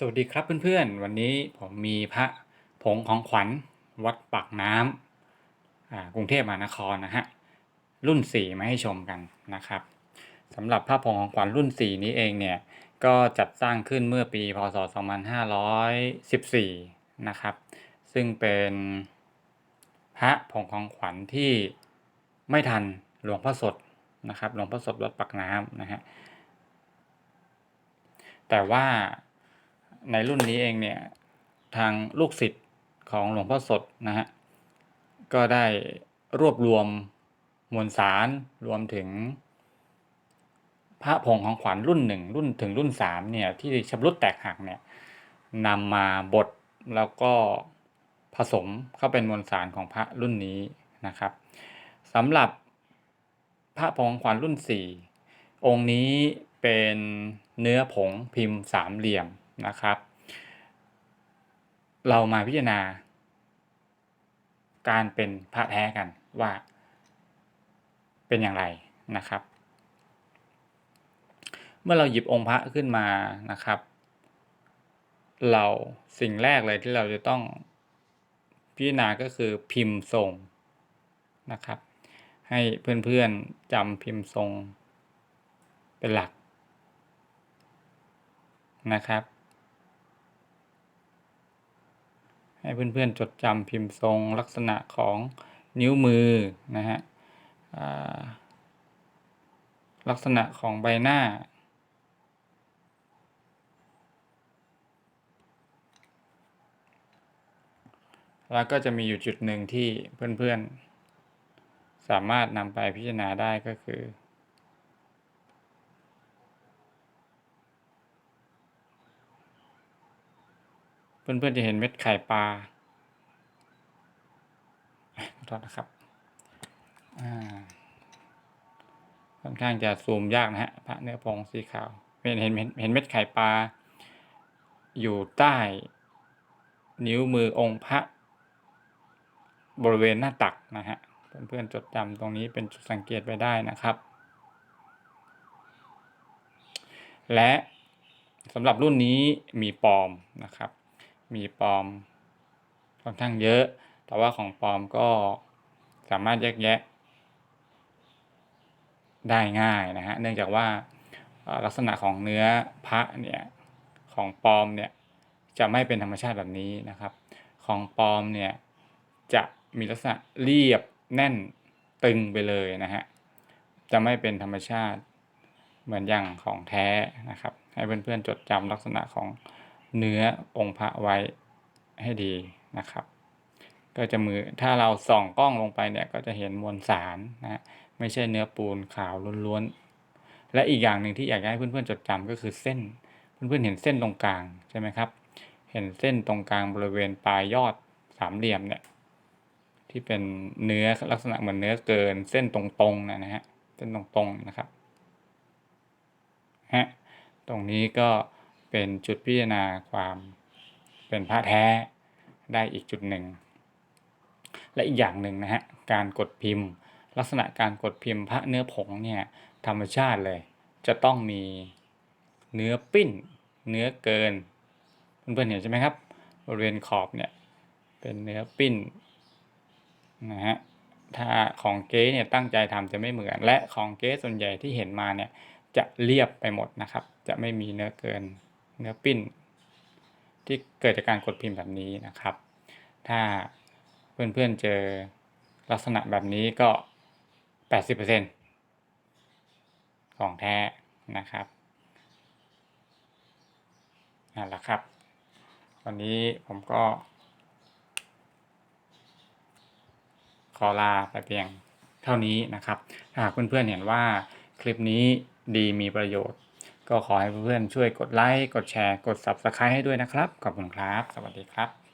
สวัสดีครับเพื่อนๆ วันนี้ผมมีพระผงของขวัญวัดปากน้ำอ่ากรุงเทพมหานครนะฮะรุ่น 4 มาให้ชมกันนะครับสำหรับพระผงของขวัญรุ่น 4 นี้เองเนี่ยก็จัดสร้างขึ้นเมื่อปีพศ 2514 นะครับ ซึ่งเป็นพระผงของขวัญที่ไม่ทันหลวงพ่อสดนะครับหลวงพ่อสดวัดปากน้ำนะฮะแต่ว่า ในรุ่นนี้เองเนี่ยทางลูกศิษย์ของหลวงพ่อสดนะฮะก็ได้รวบรวมมวลสารรวมถึง พระผงของขวัญรุ่นหนึ่งรุ่นถึงรุ่นสามเนี่ยที่ชำรุดแตกหักเนี่ยนำมาบดแล้วก็ผสมเข้าเป็นมวลสารของพระรุ่นนี้นะครับสำหรับพระผงขวัญรุ่นสี่องค์นี้เป็นเนื้อผงพิมพ์สามเหลี่ยม นะครับ เรามาพิจารณา การเป็นพระแท้กันว่าเป็นอย่างไรนะครับ เมื่อเราหยิบองค์พระขึ้นมานะครับ เราสิ่งแรกเลยที่เราจะต้องพิจารณาก็คือพิมพ์ทรงนะครับ ให้เพื่อนๆจำพิมพ์ทรงเป็นหลักนะครับ ให้เพื่อนๆจดจำพิมพ์ทรงลักษณะของนิ้วมือนะฮะลักษณะของใบหน้า แล้วก็จะมีอยู่จุดหนึ่งที่เพื่อนๆ สามารถนำไปพิจารณาได้ก็คือ เพื่อนๆจะเห็นเม็ดไข่ปลาขอโทษนะครับค่อนข้างจะซูมยากนะฮะพระเนื้อผงสีขาวเห็นเห็นเห็นเม็ดไข่ปลา อยู่ใต้ นิ้วมือองค์พระ บริเวณหน้าตักนะฮะเพื่อนๆจดจำตรงนี้เป็นจุดสังเกตไว้ได้นะครับ และสำหรับรุ่นนี้มีปลอมนะครับ มีปลอมค่อนข้างเยอะ แต่ว่าของปลอมก็สามารถแยกแยะ ได้ง่ายนะฮะ เนื่องจากว่าลักษณะของเนื้อพระเนี่ยของปลอมเนี่ยจะไม่เป็นธรรมชาติแบบนี้นะครับ ของปลอมเนี่ยจะมีลักษณะเรียบแน่นตึงไปเลยนะฮะ จะไม่เป็นธรรมชาติเหมือนอย่างของแท้นะครับ ให้เพื่อนๆจดจำลักษณะของ เนื้อองค์พระไว้ให้ดีนะครับ ก็จะมือถ้าเราส่องกล้องลงไปเนี่ยก็จะเห็นมวลสารนะไม่ใช่เนื้อปูนขาวล้วนๆและอีกอย่างหนึ่งที่อยากให้เพื่อนๆจดจำก็คือเส้น เพื่อนๆเห็นเส้นตรงกลางใช่ไหมครับ เห็นเส้นตรงกลางบริเวณปลายยอดสามเหลี่ยมเนี่ยที่เป็นเนื้อลักษณะเหมือนเนื้อเกินเส้นตรงๆนะฮะเส้นตรงๆนะครับฮะตรงนี้ก็ เป็นจุดพิจารณาความเป็นพระแท้ได้อีกจุดหนึ่ง และอีกอย่างหนึ่งนะฮะการกดพิมพ์ ลักษณะการกดพิมพ์พระเนื้อผงเนี่ยธรรมชาติเลย จะต้องมีเนื้อปิ้น เนื้อเกินเพื่อนๆเห็นใช่ไหมครับบริเวณขอบเนี่ยเป็นเนื้อปิ้นนะฮะถ้าของเก๊เนี่ยตั้งใจทำจะไม่เหมือน และของเก๊ส่วนใหญ่ที่เห็นมาเนี่ยจะเรียบไปหมดนะครับ จะไม่มีเนื้อเกิน เนื้อปิ้น ที่เกิดจากการกดพิมพ์แบบนี้นะครับ ถ้าเพื่อนๆเจอลักษณะแบบนี้ก็ 80%ของแท้นะครับนั่นแหละครับ วันนี้ผมก็ ขอลาไปเพียงเท่านี้นะครับ หากเพื่อนๆเห็นว่าคลิปนี้ดีมีประโยชน์ ก็ขอให้เพื่อนๆช่วยกดไลค์ กดแชร์ กด Subscribe ให้ด้วยนะครับ ขอบคุณครับ สวัสดีครับ